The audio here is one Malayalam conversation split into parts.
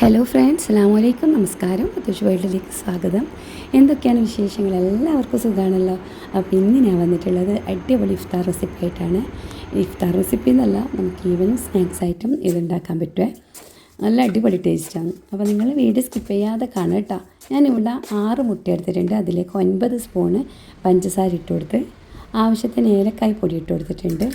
ഹലോ ഫ്രണ്ട്സ് അസ്സാം വലൈക്കും നമസ്കാരം. അത്യാവശ്യം വീട്ടിലേക്ക് സ്വാഗതം. എന്തൊക്കെയാണ് വിശേഷങ്ങൾ? എല്ലാവർക്കും സുഖമാണല്ലോ അപ്പോൾ ഇന്ന് ഞാൻ വന്നിട്ടുള്ളത് അടിപൊളി ഇഫ്താർ റെസിപ്പി ആയിട്ടാണ്. ഇഫ്താർ റെസിപ്പി എന്നല്ല നമുക്ക് ഈവനിങ് സ്നാക്സ് ആയിട്ടും ഇതുണ്ടാക്കാൻ പറ്റുമേ നല്ല അടിപൊളി ടേസ്റ്റാണ് അപ്പോൾ നിങ്ങൾ വീട് സ്കിപ്പ് ചെയ്യാതെ കാണുക കേട്ടോ ഞാനിവിടെ ആറ് മുട്ട എടുത്തിട്ടുണ്ട്. അതിലേക്ക് ഒൻപത് സ്പൂണ് പഞ്ചസാര ഇട്ട് കൊടുത്ത് ആവശ്യത്തിന് ഏലക്കായ് പൊടി ഇട്ട് കൊടുത്തിട്ടുണ്ട്.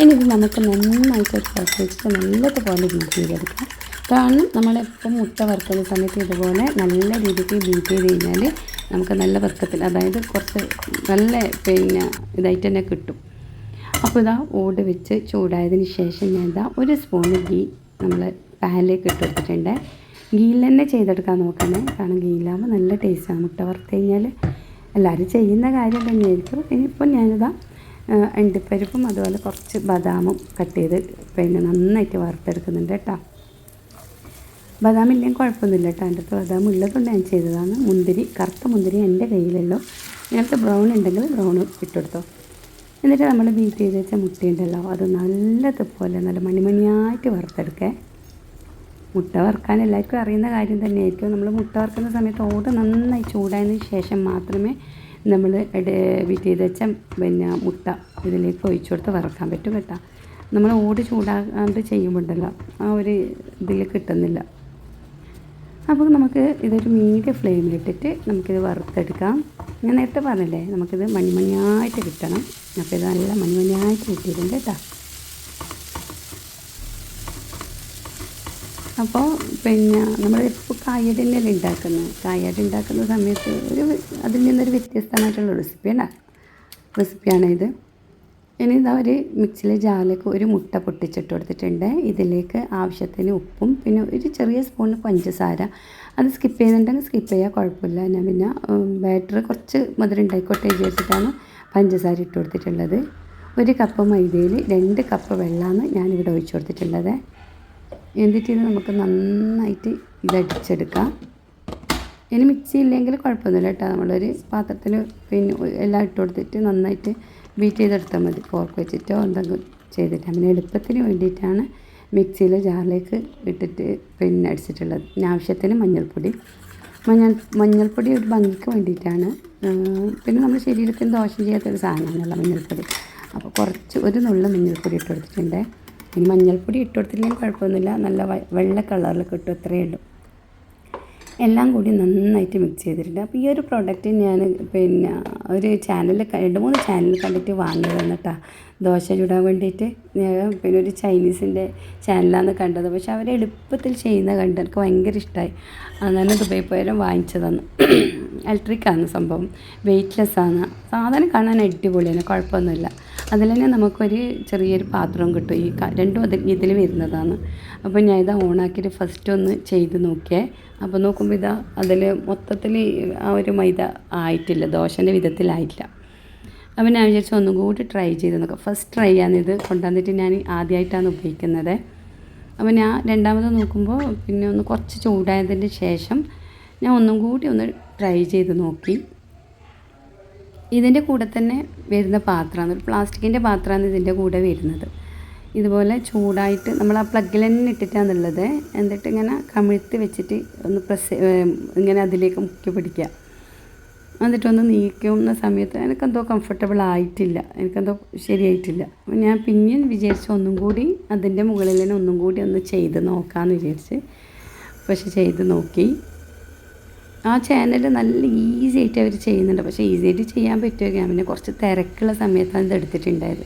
ഇനി ഇത് നമുക്ക് നന്നായിട്ട് ഒരു വെച്ചിട്ട് നല്ലതുപോലെ ബീറ്റ് ചെയ്തെടുക്കാം. കാരണം നമ്മളെപ്പം മുട്ട വറുക്കുന്ന സമയത്ത് ഇതുപോലെ നല്ല രീതിക്ക് ബീറ്റ് ചെയ്ത് കഴിഞ്ഞാൽ നമുക്ക് നല്ല വറുക്കത്തിൽ അതായത് കുറച്ച് നല്ല പിന്നെ ഇതായിട്ട് തന്നെ കിട്ടും. അപ്പോൾ ഇതാ ഓട് വെച്ച് ചൂടായതിന് ശേഷം ഞാൻ ഇതാ ഒരു സ്പൂണ് ഗീ നമ്മൾ പാനിലേക്ക് ഇട്ട് കൊടുത്തിട്ടുണ്ട്. ഗീയിൽ തന്നെ ചെയ്തെടുക്കാൻ നോക്കണേ. കാരണം ഗീയിലാകുമ്പോൾ നല്ല ടേസ്റ്റാണ് മുട്ട വറുത്ത് കഴിഞ്ഞാൽ എല്ലാവരും ചെയ്യുന്ന കാര്യം തന്നെയായിരിക്കും. ഇനിയിപ്പോൾ ഞാനിതാ അണ്ടിപ്പരിപ്പും അതുപോലെ കുറച്ച് ബദാമും കട്ട് ചെയ്ത് പിന്നെ നന്നായിട്ട് വറുത്തെടുക്കുന്നുണ്ട് കേട്ടോ. ബദാം ഇല്ലെങ്കിൽ കുഴപ്പമൊന്നുമില്ല കേട്ടോ. എന്റെ അടുത്ത് ബദാം ഉള്ളതുകൊണ്ട് ഞാൻ ചെയ്തതാണ്. മുന്തിരി കറുത്ത മുന്തിരി എന്റെ കയ്യിലുള്ളൂ. നേരത്തെ ബ്രൗൺ ഉണ്ടെങ്കിൽ ബ്രൗൺ ഇട്ടെടുത്തോ എന്നിട്ട് നമ്മൾ ബീറ്റ് ചെയ്ത് വെച്ച മുട്ടയുണ്ടല്ലോ അത് നല്ലതുപോലെ നല്ല മണിമണിയായിട്ട് വറുത്തെടുക്കേ. മുട്ട വറുക്കാൻ എല്ലാവർക്കും അറിയുന്ന കാര്യം തന്നെയായിരിക്കും. നമ്മൾ മുട്ട വറുക്കുന്ന സമയത്ത് ഓട് നന്നായി ചൂടായതിന് ശേഷം മാത്രമേ നമ്മൾ ബീറ്റ് ചെയ്ത് വെച്ച പിന്നെ മുട്ട ഇതിലേക്ക് ഒഴിച്ചു കൊടുത്ത് വറുക്കാൻ പറ്റും കേട്ടോ. നമ്മൾ ഓട് ചൂടാകാണ്ട് ചെയ്യുമ്പോണ്ടല്ലോ ആ ഒരു ഇതിൽ കിട്ടുന്നില്ല. അപ്പോൾ നമുക്ക് ഇതൊരു മീഡിയം ഫ്ലെയിമിലിട്ടിട്ട് നമുക്കിത് വറുത്തെടുക്കാം. ഞാൻ നേരത്തെ പറഞ്ഞില്ലേ നമുക്കിത് മണിമണിയായിട്ട് കിട്ടണം. അപ്പോൾ ഇത് നല്ല മണിമണിയായിട്ട് കിട്ടിയിട്ടുണ്ട് കേട്ടോ. അപ്പോൾ പിന്നെ നമ്മൾ ഇപ്പോൾ കായടി തന്നെയല്ലേ ഉണ്ടാക്കുന്നത്? കായടി ഉണ്ടാക്കുന്ന സമയത്ത് ഒരു അതിൽ നിന്നൊരു വ്യത്യസ്തമായിട്ടുള്ള റെസിപ്പിയാണ് ഇത്? ഇനി ഇതാ ഒരു മിക്സിയിലെ ജാറിലേക്ക് ഒരു മുട്ട പൊട്ടിച്ചിട്ട് കൊടുത്തിട്ടുണ്ട്. ഇതിലേക്ക് ആവശ്യത്തിന് ഉപ്പും പിന്നെ ഒരു ചെറിയ സ്പൂണിന് പഞ്ചസാര. അത് സ്കിപ്പ് ചെയ്യുന്നുണ്ടെങ്കിൽ സ്കിപ്പ് ചെയ്യാൻ കുഴപ്പമില്ല. ഞാൻ പിന്നെ ബാറ്റർ കുറച്ച് മധുരം ഉണ്ടായിക്കോട്ടെ വിചാരിച്ചിട്ടാണ് പഞ്ചസാര ഇട്ട് കൊടുത്തിട്ടുള്ളത്. ഒരു കപ്പ് മൈദയിൽ രണ്ട് കപ്പ് വെള്ളമാണ് ഞാനിവിടെ ഒഴിച്ചു കൊടുത്തിട്ടുള്ളത്. എന്നിട്ട് ഇത് നമുക്ക് നന്നായിട്ട് ഇതടിച്ചെടുക്കാം ഇനി മിക്സി ഇല്ലെങ്കിൽ കുഴപ്പമൊന്നുമില്ല കേട്ടോ. നമ്മളൊരു പാത്രത്തിൽ പിന്നെ എല്ലാം ഇട്ട് കൊടുത്തിട്ട് നന്നായിട്ട് ബീറ്റ് ചെയ്തെടുത്താൽ മതി. ഫോർക്ക് വെച്ചിട്ടോ എന്തെങ്കിലും ചെയ്തിട്ട്. അങ്ങനെ എളുപ്പത്തിന് വേണ്ടിയിട്ടാണ് മിക്സിയിൽ ജാറിലേക്ക് ഇട്ടിട്ട് പിന്നെ അടിച്ചിട്ടുള്ളത്. ആവശ്യത്തിന് മഞ്ഞൾപ്പൊടി. മഞ്ഞൾ മഞ്ഞൾപ്പൊടി ഒരു ഭംഗിക്ക് വേണ്ടിയിട്ടാണ്. പിന്നെ നമ്മുടെ ശരീരത്തിന് ദോഷം ചെയ്യാത്തൊരു സാധനമാണല്ലോ മഞ്ഞൾപ്പൊടി. അപ്പോൾ കുറച്ച് ഒരു നുള്ള മഞ്ഞൾപ്പൊടി ഇട്ട് കൊടുത്തിട്ടുണ്ട്. ഇനി മഞ്ഞൾപ്പൊടി ഇട്ട് കൊടുത്തില്ലെങ്കിൽ കുഴപ്പമൊന്നുമില്ല. നല്ല വെള്ള കളറിൽ കിട്ടും. അത്രയേ ഉള്ളൂ. എല്ലാം കൂടി നന്നായിട്ട് മിക്സ് ചെയ്തിട്ടുണ്ട്. അപ്പോൾ ഈ ഒരു പ്രോഡക്റ്റ് ഞാൻ പിന്നെ ഒരു ചാനലിൽ രണ്ട് മൂന്ന് ചാനൽ കണ്ടിട്ട് വാങ്ങിയതാണ് കേട്ടോ ദോശ ചുടാൻ വേണ്ടിയിട്ട് പിന്നെ ഒരു ചൈനീസിന്റെ ചാനലാണ് കണ്ടത്. പക്ഷെ അവർ എളുപ്പത്തിൽ ചെയ്യുന്ന കണ്ട് എനിക്ക് ഭയങ്കര ഇഷ്ടമായി അങ്ങനെ ദുബൈ പോയാലും വാങ്ങിച്ചതാണ്. ഇലക്ട്രിക്കാണ് സംഭവം. വെയ്റ്റ്ലെസ് ആണ്. സാധനം കാണാൻ അടിപൊളിയാണ്. കുഴപ്പമൊന്നുമില്ല. അതിൽ തന്നെ നമുക്കൊരു ചെറിയൊരു പാത്രം കിട്ടും. ഈ രണ്ടും അതിൽ ഇതിൽ വരുന്നതാണ്. അപ്പോൾ ഞാൻ ഇതാ ഓണാക്കിയിട്ട് ഫസ്റ്റ് ഒന്ന് ചെയ്ത് നോക്കിയേ. അപ്പോൾ നോക്കുമ്പോൾ ഇതാ അതിൽ മൊത്തത്തിൽ ആ ഒരു മൈദ ആയിട്ടില്ല ദോശന്റെ വിധത്തിലായിട്ടില്ല. അപ്പോൾ ഞാൻ വിചാരിച്ചു ഒന്നും കൂടി ട്രൈ ചെയ്ത് നോക്കാം. ഫസ്റ്റ് ട്രൈ ആണ് ഇത് കൊണ്ടുവന്നിട്ട് ഞാൻ ആദ്യമായിട്ടാണ് ഉപയോഗിക്കുന്നത്. അപ്പോൾ ഞാൻ രണ്ടാമത് നോക്കുമ്പോൾ പിന്നെ ഒന്ന് കുറച്ച് ചൂടായതിന്റെ ശേഷം ഞാൻ ഒന്നും കൂടി ഒന്ന് ട്രൈ ചെയ്ത് നോക്കി. ഇതിന്റെ കൂടെ തന്നെ വരുന്ന പാത്രമാണ്. ഒരു പ്ലാസ്റ്റിക്കിന്റെ പാത്രമാണ് ഇതിന്റെ കൂടെ വരുന്നത്. ഇതുപോലെ ചൂടായിട്ട് നമ്മൾ ആ പ്ലഗിൽ തന്നെ ഇട്ടിട്ടാണുള്ളത് എന്നിട്ട് ഇങ്ങനെ കമിഴ്ത്തി വെച്ചിട്ട് ഒന്ന് പ്രസ് ഇങ്ങനെ അതിലേക്ക് മുക്കി പിടിക്കുക. എന്നിട്ടൊന്ന് നീക്കുന്ന സമയത്ത് എനിക്കെന്തോ കംഫർട്ടബിൾ ആയിട്ടില്ല. എനിക്കെന്തോ ശരിയായിട്ടില്ല. ഞാൻ പിന്നെയും വിചാരിച്ചു ഒന്നും കൂടി അതിന്റെ മുകളിൽ തന്നെ ഒന്നും കൂടി ഒന്ന് ചെയ്ത് നോക്കാമെന്ന് വിചാരിച്ച്. പക്ഷെ ചെയ്ത് നോക്കി. ആ ചാനൽ നല്ല ഈസി ആയിട്ട് അവർ ചെയ്യുന്നുണ്ട്. പക്ഷേ ഈസി ആയിട്ട് ചെയ്യാൻ പറ്റുമോ ഞാൻ പിന്നെ കുറച്ച് തിരക്കുള്ള സമയത്താണ് ഇത് എടുത്തിട്ടുണ്ടായത്.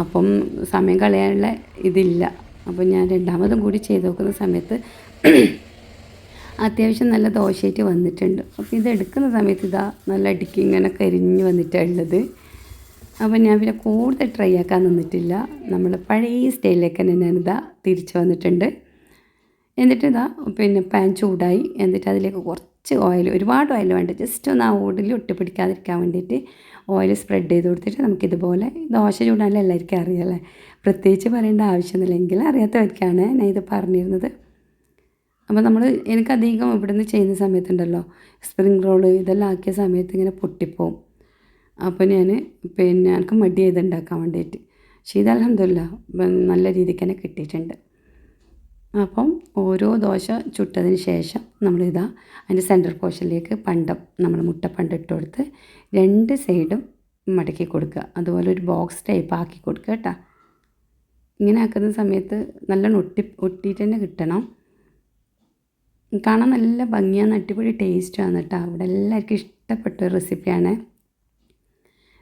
അപ്പം സമയം കളയാനുള്ള ഇതില്ല. അപ്പം ഞാൻ രണ്ടാമതും കൂടി ചെയ്ത് നോക്കുന്ന സമയത്ത് അത്യാവശ്യം നല്ല ദോശയായിട്ട് വന്നിട്ടുണ്ട്. അപ്പോൾ ഇത് എടുക്കുന്ന സമയത്ത് ഇതാ നല്ല അടിക്ക് ഇങ്ങനെ കരിഞ്ഞ് വന്നിട്ടാണ് ഉള്ളത് അപ്പോൾ ഞാൻ പിന്നെ കൂടുതൽ ട്രൈ ആക്കാൻ നിന്നിട്ടില്ല. നമ്മൾ പഴയ സ്റ്റൈലിലേക്ക് തന്നെ ഞാനിതാ തിരിച്ച് വന്നിട്ടുണ്ട്. എന്നിട്ട് ഇതാ പിന്നെ പാൻ ചൂടായി. എന്നിട്ട് അതിലേക്ക് കുറച്ച് ഓയിൽ ഒരുപാട് ഓയിൽ വേണ്ട. ജസ്റ്റ് ഒന്ന് ആ ഓടിൽ ഒട്ടിപ്പിടിക്കാതിരിക്കാൻ വേണ്ടിയിട്ട് ഓയിൽ സ്പ്രെഡ് ചെയ്ത് കൊടുത്തിട്ട് നമുക്കിതുപോലെ ദോശ ചൂടാൻ എല്ലാവർക്കും അറിയാമല്ലേ പ്രത്യേകിച്ച് പറയേണ്ട ആവശ്യമൊന്നുമില്ലെങ്കിൽ അറിയാത്തവർക്കാണ് ഞാൻ ഇത് പറഞ്ഞിരുന്നത്. അപ്പോൾ നമ്മൾ എനിക്കധികം ഇവിടുന്ന് ചെയ്യുന്ന സമയത്തുണ്ടല്ലോ സ്പ്രിംഗ് റോൾ ഇതെല്ലാം ആക്കിയ സമയത്ത് ഇങ്ങനെ പൊട്ടിപ്പോവും. അപ്പോൾ ഞാൻ പിന്നെ എനിക്ക് മടി ചെയ്ത് ഉണ്ടാക്കാൻ വേണ്ടിയിട്ട്. പക്ഷേ ഇത് അലഹമില്ല നല്ല രീതിക്ക് തന്നെ കിട്ടിയിട്ടുണ്ട്. അപ്പം ഓരോ ദോശ ചുട്ടതിന് ശേഷം നമ്മളിതാ അതിന്റെ സെന്റർ പോർഷനിലേക്ക് പണ്ടം നമ്മൾ മുട്ടപ്പണ്ടം ഇട്ട് കൊടുത്ത് രണ്ട് സൈഡും മടക്കി കൊടുക്കുക. അതുപോലെ ഒരു ബോക്സ് ടൈപ്പ് ആക്കി കൊടുക്കുക കേട്ടോ. ഇങ്ങനെ ആക്കുന്ന സമയത്ത് നല്ല ഒട്ടി ഒട്ടിയിട്ട് തന്നെ കിട്ടണം. കാണാൻ നല്ല ഭംഗിയാണ് അടിപൊളി ടേസ്റ്റാണ് കേട്ടോ. അവിടെ എല്ലാവർക്കും ഇഷ്ടപ്പെട്ട ഒരു റെസിപ്പിയാണ്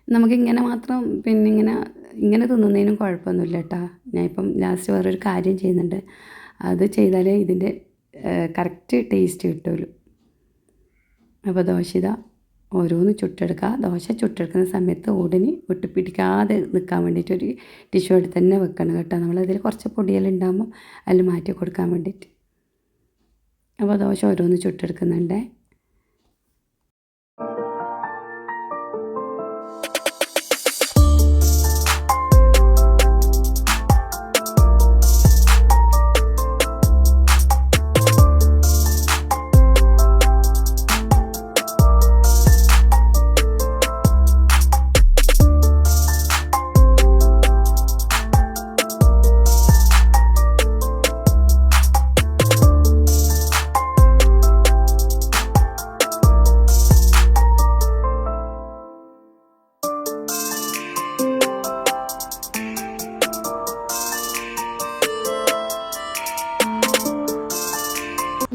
നമുക്കിങ്ങനെ മാത്രം പിന്നെ ഇങ്ങനെ ഇങ്ങനെ തിന്നുന്നതിനും കുഴപ്പമൊന്നുമില്ല കേട്ടോ. ഞാനിപ്പം ലാസ്റ്റ് വേറൊരു കാര്യം ചെയ്യുന്നുണ്ട്. അത് ചെയ്താലേ ഇതിന്റെ കറക്റ്റ് ടേസ്റ്റ് കിട്ടുള്ളൂ. അപ്പോൾ ദോശ ഇതാ ഓരോന്ന് ചുട്ടെടുക്കുക. ദോശ ചുട്ടെടുക്കുന്ന സമയത്ത് ഉടനെ ഒട്ടിപ്പിടിക്കാതെ നിൽക്കാൻ വേണ്ടിയിട്ട് ഒരു ടിഷ്യൂ എടുത്ത് തന്നെ വെക്കണം കേട്ടോ. നമ്മളതിൽ കുറച്ച് പൊടിയെല്ലാം ഉണ്ടാകുമ്പോൾ അതിൽ മാറ്റി കൊടുക്കാൻ വേണ്ടിയിട്ട്. അപ്പോൾ ദോശ ഓരോന്ന് ചുട്ടെടുക്കുന്നുണ്ട്.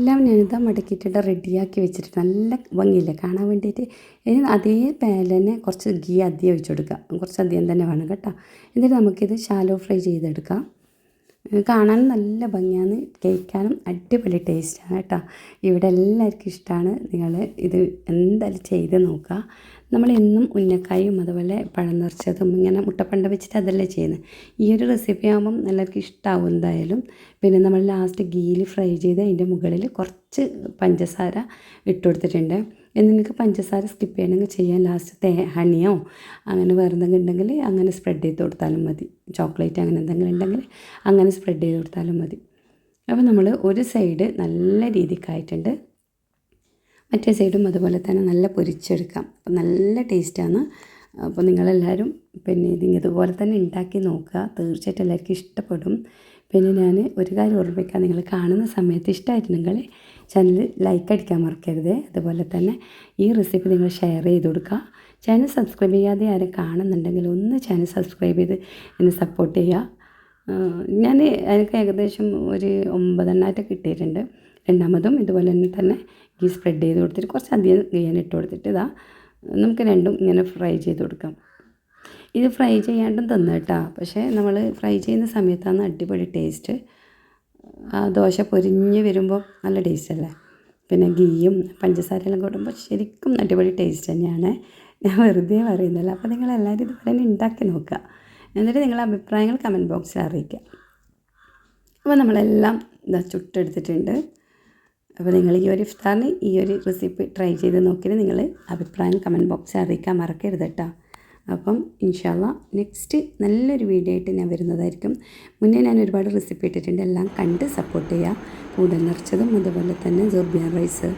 എല്ലാം ഞാനിതാ മടക്കിയിട്ടിട്ട് റെഡിയാക്കി വെച്ചിട്ട് നല്ല ഭംഗിയില്ലേ? കാണാൻ വേണ്ടിയിട്ട്. ഇനി അതേ പാനിൽ തന്നെ കുറച്ച് ഗീ അധികം ഒഴിച്ചു കൊടുക്കുക കുറച്ച് അധികം തന്നെ വേണം കേട്ടോ. എന്നിട്ട് നമുക്കിത് ഷാലോ ഫ്രൈ ചെയ്തെടുക്കാം. കാണാൻ നല്ല ഭംഗിയാണ്. കഴിക്കാനും അടിപൊളി ടേസ്റ്റാണ് കേട്ടോ. ഇവിടെ എല്ലാവർക്കും ഇഷ്ടമാണ്. നിങ്ങൾ ഇത് എന്തായാലും ചെയ്ത് നോക്കുക. നമ്മൾ എന്നും ഉന്നക്കായും അതുപോലെ പഴം നിറച്ചതും ഇങ്ങനെ മുട്ടപ്പണ്ട വെച്ചിട്ട് അതല്ലേ ചെയ്യുന്നത്. ഈ ഒരു റെസിപ്പി ആകുമ്പം എല്ലാവർക്കും ഇഷ്ടമാവും എന്തായാലും. പിന്നെ നമ്മൾ ലാസ്റ്റ് ഗീയിൽ ഫ്രൈ ചെയ്ത് അതിന്റെ മുകളിൽ കുറച്ച് പഞ്ചസാര ഇട്ട് കൊടുത്തിട്ടുണ്ട്. എന്ന് നിങ്ങൾക്ക് പഞ്ചസാര സ്കിപ്പ് ചെയ്യണമെങ്കിൽ ചെയ്യാൻ ലാസ്റ്റ് തേ ഹണിയോ അങ്ങനെ വേറെ എന്തെങ്കിലും ഉണ്ടെങ്കിൽ അങ്ങനെ സ്പ്രെഡ് ചെയ്ത് കൊടുത്താലും മതി. ചോക്ലേറ്റ് അങ്ങനെ എന്തെങ്കിലും ഉണ്ടെങ്കിൽ അങ്ങനെ സ്പ്രെഡ് ചെയ്ത് കൊടുത്താലും മതി. അപ്പോൾ നമ്മൾ ഒരു സൈഡ് നല്ല രീതിക്കായിട്ടുണ്ട്. മറ്റേ സൈഡും അതുപോലെ തന്നെ നല്ല പൊരിച്ചെടുക്കാം. അപ്പോൾ നല്ല ടേസ്റ്റാണ്. അപ്പോൾ നിങ്ങളെല്ലാവരും പിന്നെ ഇത് ഇതുപോലെ തന്നെ ഉണ്ടാക്കി നോക്കുക. തീർച്ചയായിട്ടും എല്ലാവർക്കും ഇഷ്ടപ്പെടും. പിന്നെ ഞാൻ ഒരു കാര്യം ഓർമ്മിക്കാം. നിങ്ങൾ കാണുന്ന സമയത്ത് ഇഷ്ടമായിട്ടുണ്ടെങ്കിൽ ചാനൽ ലൈക്ക് അടിക്കാൻ മറക്കരുത്. അതുപോലെ തന്നെ ഈ റെസിപ്പി നിങ്ങൾ ഷെയർ ചെയ്ത് കൊടുക്കുക. ചാനൽ സബ്സ്ക്രൈബ് ചെയ്യാതെ ആരും കാണുന്നുണ്ടെങ്കിൽ ഒന്ന് ചാനൽ സബ്സ്ക്രൈബ് ചെയ്ത് എന്നെ സപ്പോർട്ട് ചെയ്യുക. ഞാൻ എനിക്ക് ഏകദേശം ഒരു ഒമ്പതെണ്ണമായിട്ട് കിട്ടിയിട്ടുണ്ട്. രണ്ടാമതും ഇതുപോലെ തന്നെ ഗീ സ്പ്രെഡ് ചെയ്ത് കൊടുത്തിട്ട് കുറച്ച് അധികം ഗീയാൻ ഇട്ട് കൊടുത്തിട്ട് ഇതാ നമുക്ക് രണ്ടും ഇങ്ങനെ ഫ്രൈ ചെയ്ത് കൊടുക്കാം. ഇത് ഫ്രൈ ചെയ്യാണ്ടും തന്നു കേട്ടോ. പക്ഷേ നമ്മൾ ഫ്രൈ ചെയ്യുന്ന സമയത്താണ് അടിപൊളി ടേസ്റ്റ് ആ ദോശ പൊരിഞ്ഞ് വരുമ്പോൾ നല്ല ടേസ്റ്റ് അല്ലേ? പിന്നെ ഗീയും പഞ്ചസാരയെല്ലാം കൂടുമ്പോൾ ശരിക്കും അടിപൊളി ടേസ്റ്റ് തന്നെയാണ്. ഞാൻ വെറുതെ പറയുന്നില്ല. അപ്പോൾ നിങ്ങൾ എല്ലാവരും ഇതുപോലെ തന്നെ ഉണ്ടാക്കി നോക്കുക. എന്നിട്ട് നിങ്ങളുടെ അഭിപ്രായങ്ങൾ കമന്റ് ബോക്സിൽ അറിയിക്കുക. അപ്പോൾ നമ്മളെല്ലാം ഇതാ ചുട്ടെടുത്തിട്ടുണ്ട്. അപ്പോൾ നിങ്ങൾ ഈ ഒരു ഇഫ്താറിന് ഈ ഒരു റെസിപ്പി ട്രൈ ചെയ്ത് നോക്കി നിങ്ങൾ അഭിപ്രായം കമന്റ് ബോക്സിൽ അറിയിക്കാൻ മറക്കരുത് കേട്ടോ. അപ്പം ഇൻഷാല്ല നെക്സ്റ്റ് നല്ലൊരു വീഡിയോ ആയിട്ട് ഞാൻ വരുന്നതായിരിക്കും. മുന്നേ ഞാൻ ഒരുപാട് റെസിപ്പി ഇട്ടിട്ടുണ്ട്. എല്ലാം കണ്ട് സപ്പോർട്ട് ചെയ്യുക. കൂടൽ നിറച്ചതും അതുപോലെ തന്നെ ജോർബിയൻ റൈസ്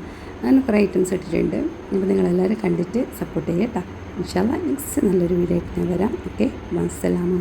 അങ്ങനെ കുറേ ഐറ്റംസ് ഇട്ടിട്ടുണ്ട്. അപ്പോൾ നിങ്ങളെല്ലാവരും കണ്ടിട്ട് സപ്പോർട്ട് ചെയ്യുക കേട്ടോ. ഇൻഷാല്ല നെക്സ്റ്റ് നല്ലൊരു വീഡിയോ ആയിട്ട് ഞാൻ വരാം. ഓക്കെ വസ്സലാമ